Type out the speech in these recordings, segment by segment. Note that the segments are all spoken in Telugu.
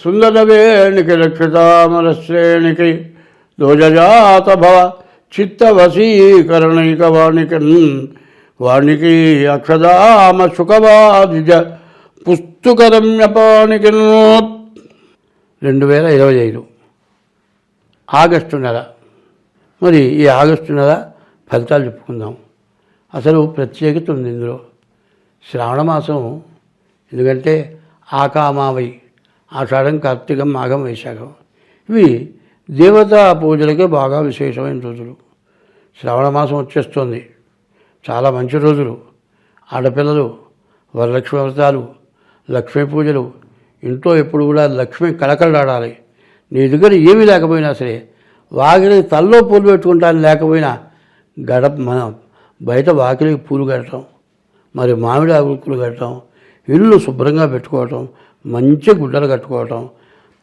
సుందరవేణికి రక్షితామర శ్రేణికి దోజజాత భవ చిత్తవశీకరణైక వాణికి వాణికి అక్షదామ సుఖవాదిజ పుస్తుకరమ్యపానికి రెండు వేల ఇరవై ఐదు ఆగస్టు నెల. మరి ఈ ఆగస్టు నెల ఫలితాలు చెప్పుకుందాం. అసలు ప్రత్యేకత ఉంది ఇందులో. శ్రావణ మాసం ఎందుకంటే ఆకామావై ఆషాఢం కార్తీకం మాఘం వైశాఖం. ఇవి దేవతా పూజలకే బాగా విశేషమైన రోజులు. శ్రావణ మాసం వచ్చేస్తుంది. చాలా మంచి రోజులు. ఆడపిల్లలు వరలక్ష్మి వ్రతాలు లక్ష్మీ పూజలు. ఇంట్లో ఎప్పుడు కూడా లక్ష్మి కళకళలాడాలి. నీ దగ్గర ఏమీ లేకపోయినా సరే వాకిలి తల్లో పూలు పెట్టుకుంటాను లేకపోయినా గడప మనం బయట వాకిలికి పూలు కట్టడం మరి మామిడి ఆకులు కట్టడం ఇల్లు శుభ్రంగా పెట్టుకోవటం మంచి గుడ్డలు కట్టుకోవటం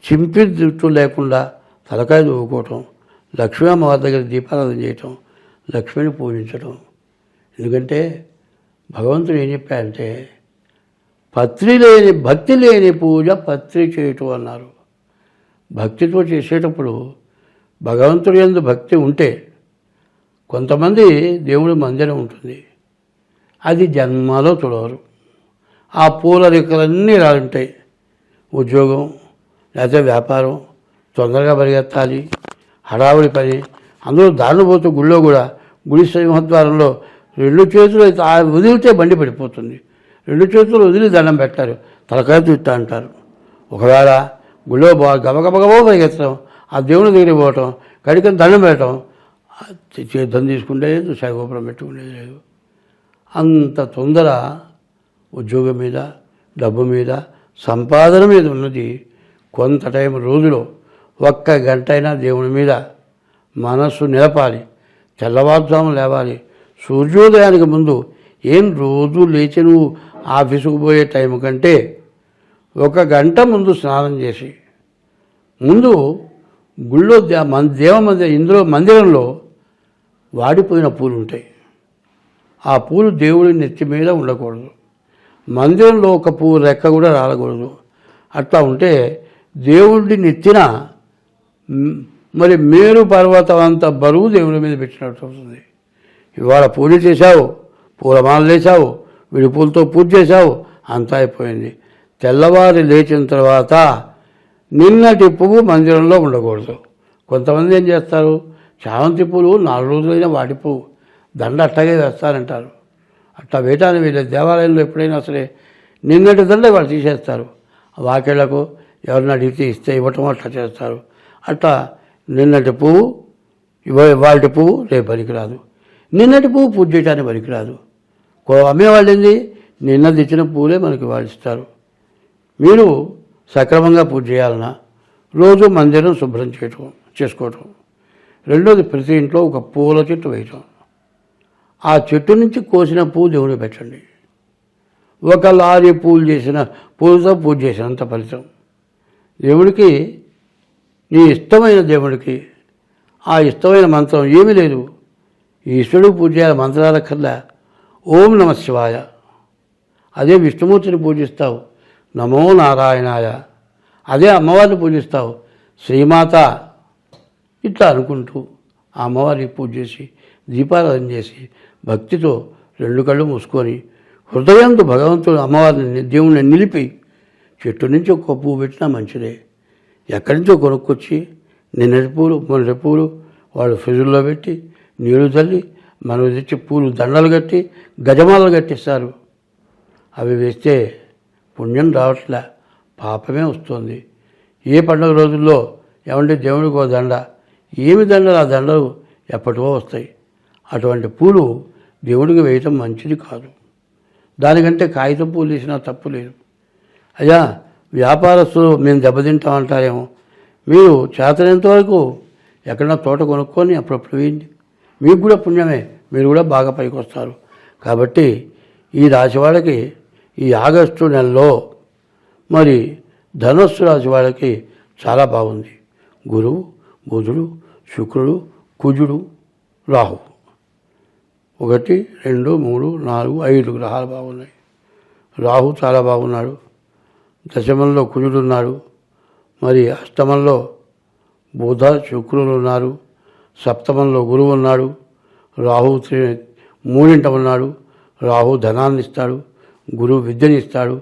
చింపి జుట్టు లేకుండా తలకాయ దువ్వుకోవటం లక్ష్మీ అమ్మవారి దగ్గర దీపారాధన చేయటం లక్ష్మిని పూజించటం. ఎందుకంటే భగవంతుడు ఏం చెప్పారంటే పత్రి లేని భక్తి లేని పూజ పత్రి చేయటం అన్నారు. భక్తితో చేసేటప్పుడు భగవంతుడి ఎందు భక్తి ఉంటే కొంతమంది దేవుడి మందిరం ఉంటుంది. అది జన్మలో చూడవరు ఆ పూల రెక్కలన్నీ ఇలా ఉంటాయి ఉద్యోగం లేకపోతే వ్యాపారం తొందరగా పరిగెత్తాలి హడావుడి పని. అందరూ దారిని పోతూ గుళ్ళో కూడా గుడి సింహద్వారంలో రెండు చేతులు అయితే ఆ వదిలితే బండి పడిపోతుంది. రెండు చేతులు వదిలి దండం పెట్టారు. తలకాయ చుట్టా అంటారు. ఒకవేళ గుళ్ళో బా గబగబగబో పరిగెత్తడం ఆ దేవుని దగ్గరికి పోవటం కడికని దండం పెట్టడం దండం తీసుకుంటే లేదు శాగోపురం పెట్టుకునేది లేదు. అంత తొందర ఉద్యోగం మీద డబ్బు మీద సంపాదన మీద ఉన్నది కొంత టైం రోజులో. ఒక్క గంట అయినా దేవుని మీద మనస్సు నిలపాలి. తెల్లవారుజాము లేవాలి. సూర్యోదయానికి ముందు ఏం రోజు లేచి నువ్వు ఆఫీసుకు పోయే టైం కంటే ఒక గంట ముందు స్నానం చేసి ముందు గుళ్ళో దే- మన దేవ మంది ఇందులో మందిరంలో వాడిపోయిన పూలు ఉంటాయి. ఆ పూలు దేవుడి నెత్తి మీద ఉండకూడదు. మందిరంలో ఒక పువ్వు రెక్క కూడా రాలకూడదు. అట్లా ఉంటే దేవుడి నెత్తిన మరి మేరు పర్వతం అంత బరువు దేవుడి మీద పెట్టినట్టు అవుతుంది. ఇవాళ పూజ చేశావు పూలమాలలు వేసావు విడి పూలతో పూజ చేశావు అంతా అయిపోయింది. తెల్లవారి లేచిన తర్వాత నిన్నటి పువ్వు మందిరంలో ఉండకూడదు. కొంతమంది ఏం చేస్తారు? చామంతి పూలు నాలుగు రోజులైనా వాడి పువ్వు. దండ అట్టగే వేస్తారంటారు. అట్లా వేయటానికి వీళ్ళ దేవాలయంలో ఎప్పుడైనా సరే నిన్నటి దండే వాళ్ళు తీసేస్తారు. వాకేళ్ళకు ఎవరిని అడిగితే ఇస్తే ఇవ్వటం అట్లా చేస్తారు. అట్లా నిన్నటి పువ్వు ఇవ ఇవాళ పువ్వు రేపు పనికిరాదు. నిన్నటి పువ్వు పూజ చేయడానికి పనికిరాదు. అమ్మేవాళ్ళు ఏంది? నిన్న తెచ్చిన పువ్వులే మనకి వాళ్ళు ఇస్తారు. మీరు సక్రమంగా పూజ చేయాలన్నా రోజు మందిరం శుభ్రం చేయటం చేసుకోవటం. రెండోది ప్రతి ఇంట్లో ఒక పూల చెట్టు వేయటం. ఆ చెట్టు నుంచి కోసిన పువ్వు దేవుడు పెట్టండి? ఒక లారీ పూలు చేసిన పూలతో పూజ చేసినంత ఫలితం. దేవుడికి నీ ఇష్టమైన దేవుడికి ఆ ఇష్టమైన మంత్రం ఏమీ లేదు. ఈశ్వరుడు పూజ చేయాలి మంత్రాలకల్లా ఓం నమ శివాయ. అదే విష్ణుమూర్తిని పూజిస్తావు. నమో నారాయణాయ. అదే అమ్మవారిని పూజిస్తావు. శ్రీమాత. ఇట్లా అనుకుంటూ ఆ అమ్మవారికి పూజ చేసి దీపారాధన చేసి భక్తితో రెండు కళ్ళు మూసుకొని హృదయంతో భగవంతుడు అమ్మవారిని దేవుణ్ణి నిలిపి చెట్టు నుంచి ఒక పువ్వు పెట్టినా మంచిదే. ఎక్కడి నుంచో కొనుక్కొచ్చి నిన్నటి పూలు మొన్నటి పూలు వాళ్ళు ఫ్రిడ్జ్లో పెట్టి నీళ్ళు చల్లి మనం తెచ్చి పూలు దండలు కట్టి గజమాలలు కట్టిస్తారు. అవి వేస్తే పుణ్యం రావట్లే పాపమే వస్తుంది. ఏ పండుగ రోజుల్లో ఏమంటే దేవుడికి ఓ దండ? ఏమి దండలు? ఆ దండలు ఎప్పటివో వస్తాయి. అటువంటి పూలు దేవుడికి వేయటం మంచిది కాదు. దానికంటే కాగితం పూలు వేసినా తప్పు లేదు. అయ్యా వ్యాపారస్తులు మేము దెబ్బతింటామంటారేమో మీరు చేతనంత వరకు ఎక్కడన్నా తోట కొనుక్కొని అప్పుడప్పుడు వేయండి. మీకు కూడా పుణ్యమే. మీరు కూడా బాగా పైకి వస్తారు. కాబట్టి ఈ రాశి వాళ్ళకి ఈ ఆగస్టు నెలలో మరి ధనస్సు రాశి వాళ్ళకి చాలా బాగుంది. గురువు బుధుడు శుక్రుడు కుజుడు రాహు. ఒకటి రెండు మూడు నాలుగు ఐదు గ్రహాలు బాగున్నాయి. రాహు చాలా బాగున్నాడు. దశమంలో కుజుడున్నాడు. మరి అష్టమంలో బుధ శుక్రులు ఉన్నారు. సప్తమంలో గురువు ఉన్నాడు. రాహు త్రి- మూడింట ఉన్నాడు. రాహు ధనాన్ని ఇస్తాడు. గురువు విద్యని ఇస్తాడు.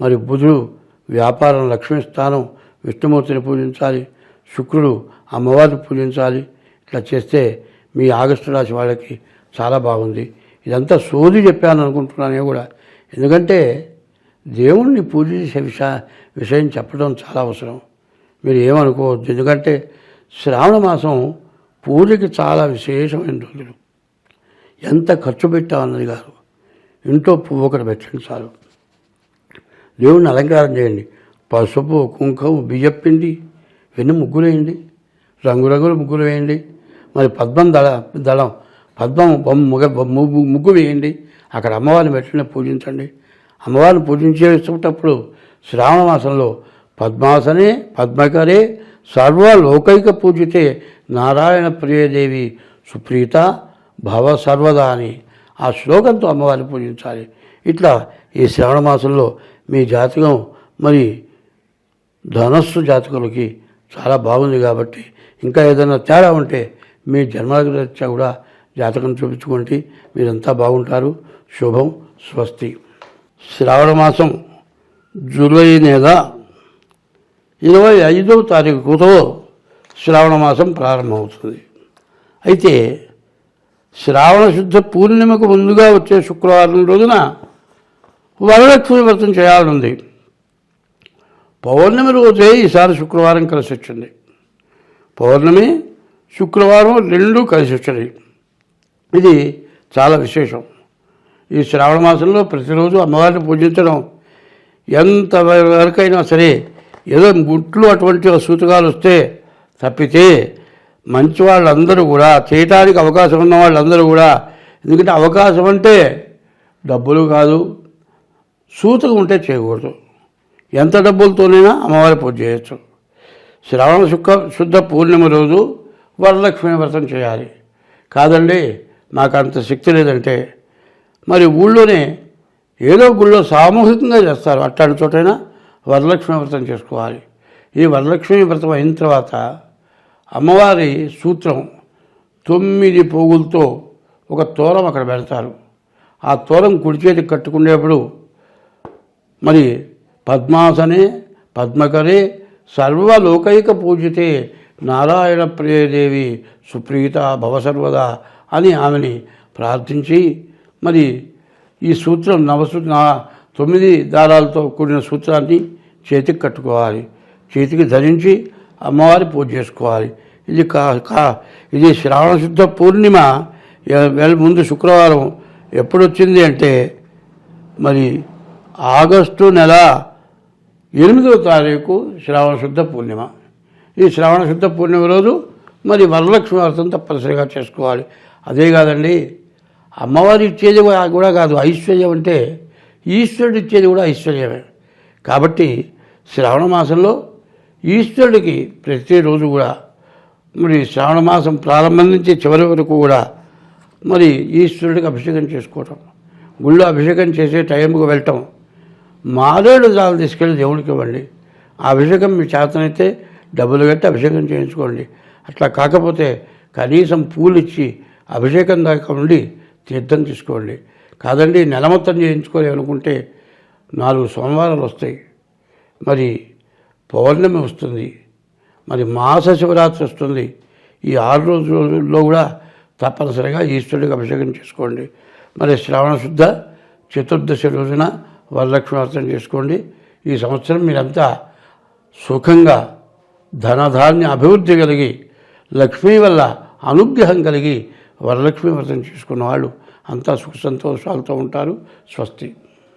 మరి బుధుడు వ్యాపారం లక్ష్మీ స్థానం విష్ణుమూర్తిని పూజించాలి. శుక్రుడు అమ్మవారిని పూజించాలి. ఇట్లా చేస్తే మీ ఆగస్టు రాశి వాళ్ళకి చాలా బాగుంది. ఇదంతా సోది చెప్పాను అనుకుంటున్నాను కూడా. ఎందుకంటే దేవుణ్ణి పూజ చేసే విష విషయం చెప్పడం చాలా అవసరం. మీరు ఏమనుకోవద్దు. ఎందుకంటే శ్రావణ మాసం పూజకి చాలా విశేషమైన రోజులు. ఎంత ఖర్చు పెట్టామన్నది కాదు. ఇంట్లో పువ్వు ఒకటి పెట్టండి చాలు. దేవుణ్ణి అలంకారం చేయండి. పసుపు కుంకుమ బియ్యప్పిండి వెన్ను ముగ్గులు వేయండి. రంగురంగుల ముగ్గులు వేయండి. మరి పద్మం దళ దళం పద్మం బొమ్మ ముగ ముగ్గు ముగ్గు వేయండి. అక్కడ అమ్మవారిని పెట్టండి పూజించండి. అమ్మవారిని పూజించేటప్పుడు శ్రావణ మాసంలో పద్మాసనే పద్మకరే సర్వలోకైక పూజితే నారాయణ ప్రియదేవి సుప్రీత భవ సర్వదా అని ఆ శ్లోకంతో అమ్మవారిని పూజించాలి. ఇట్లా ఈ శ్రావణ మాసంలో మీ జాతకం మరి ధనస్సు జాతకులకి చాలా బాగుంది కాబట్టి ఇంకా ఏదైనా తేడా ఉంటే మీ జన్మరీత్యా కూడా జాతకం చూపించుకోండి. మీరంతా బాగుంటారు. శుభం. స్వస్తి. శ్రావణ మాసం జూలై నెల ఇరవై ఐదవ తారీఖుతో శ్రావణ మాసం ప్రారంభమవుతుంది. అయితే శ్రావణ శుద్ధ పూర్ణిమకు ముందుగా వచ్చే శుక్రవారం రోజున వరలక్ష్మి వ్రతం చేయాలనుంది. పౌర్ణమి రోజే ఈసారి శుక్రవారం కలిసి వచ్చింది పౌర్ణమి శుక్రవారం రెండు కలిసి వచ్చినాయి ఇది చాలా విశేషం. ఈ శ్రావణ మాసంలో ప్రతిరోజు అమ్మవారిని పూజించడం ఎంత వరకైనా సరే ఏదో గుట్లు అటువంటి సూచకాలు వస్తే తప్పితే మంచి వాళ్ళందరూ కూడా చేయటానికి అవకాశం ఉన్న వాళ్ళందరూ కూడా ఎందుకంటే అవకాశం అంటే డబ్బులు కాదు సూతకం ఉంటే చేయకూడదు. ఎంత డబ్బులతోనైనా అమ్మవారి పూజ చేయొచ్చు. శ్రావణ శుక్ర శుద్ధ పూర్ణిమ రోజు వరలక్ష్మి వ్రతం చేయాలి. కాదండి మాకు అంత శక్తి లేదంటే మరి ఊళ్ళోనే ఏదో గుళ్ళో సామూహికంగా చేస్తారు. అట్లాంటి చోటైనా వరలక్ష్మి వ్రతం చేసుకోవాలి. ఈ వరలక్ష్మి వ్రతం అయిన తర్వాత అమ్మవారి సూత్రం తొమ్మిది పోగులతో ఒక తోరం అక్కడ పెడతారు. ఆ తోరం కుడి కట్టుకునేప్పుడు మరి పద్మాసనే పద్మకరే సర్వలోకైక పూజితే నారాయణ ప్రియదేవి సుప్రీత భవసర్వదా అని ఆమెని ప్రార్థించి మరి ఈ సూత్రం నవసూ తొమ్మిది దారాలతో కూడిన సూత్రాన్ని చేతికి కట్టుకోవాలి. చేతికి ధరించి అమ్మవారి పూజ చేసుకోవాలి. ఇది కా కా ఇది శ్రావణ శుద్ధ పూర్ణిమ. ముందు శుక్రవారం ఎప్పుడు వచ్చింది అంటే మరి ఆగస్టు నెల ఎనిమిదవ తారీఖు శ్రావణ శుద్ధ పూర్ణిమ. ఈ శ్రావణ శుద్ధ పూర్ణిమ రోజు మరి వరలక్ష్మి వ్రతం తప్పనిసరిగా చేసుకోవాలి. అదే కాదండి అమ్మవారు ఇచ్చేది కూడా- కాదు ఐశ్వర్యం అంటే ఈశ్వరుడు ఇచ్చేది కూడా ఐశ్వర్యమే. కాబట్టి శ్రావణ మాసంలో ఈశ్వరుడికి ప్రతిరోజు కూడా మరి శ్రావణ మాసం ప్రారంభం నుంచి చివరి వరకు కూడా మరి ఈశ్వరుడికి అభిషేకం చేసుకోవటం. గుళ్ళో అభిషేకం చేసే టైంకి వెళ్ళటం. మారేడు జాలు తీసుకెళ్ళి దేవుడికి ఇవ్వండి. ఆ అభిషేకం మీ చేతనైతే డబ్బులు కట్టి అభిషేకం చేయించుకోండి. అట్లా కాకపోతే కనీసం పూలు ఇచ్చి అభిషేకం దాకా ఉండి తీర్థం తీసుకోండి. కాదండి నెల మొత్తం చేయించుకోవాలి అనుకుంటే నాలుగు సోమవారాలు వస్తాయి. మరి పౌర్ణమి వస్తుంది. మరి మాస శివరాత్రి వస్తుంది. ఈ ఆరు రోజు రోజుల్లో కూడా తప్పనిసరిగా ఈశ్వరుడికి అభిషేకం చేసుకోండి. మరి శ్రావణ శుద్ధ చతుర్దశి రోజున వరలక్ష్మి చేసుకోండి. ఈ సంవత్సరం మీరంతా సుఖంగా ధనధాన్య అభివృద్ధి కలిగి లక్ష్మీ వల్ల అనుగ్రహం కలిగి వరలక్ష్మి వ్రతం చేసుకున్న వాళ్ళు అంతా సుఖ సంతోషాలతో ఉంటారు. స్వస్తి.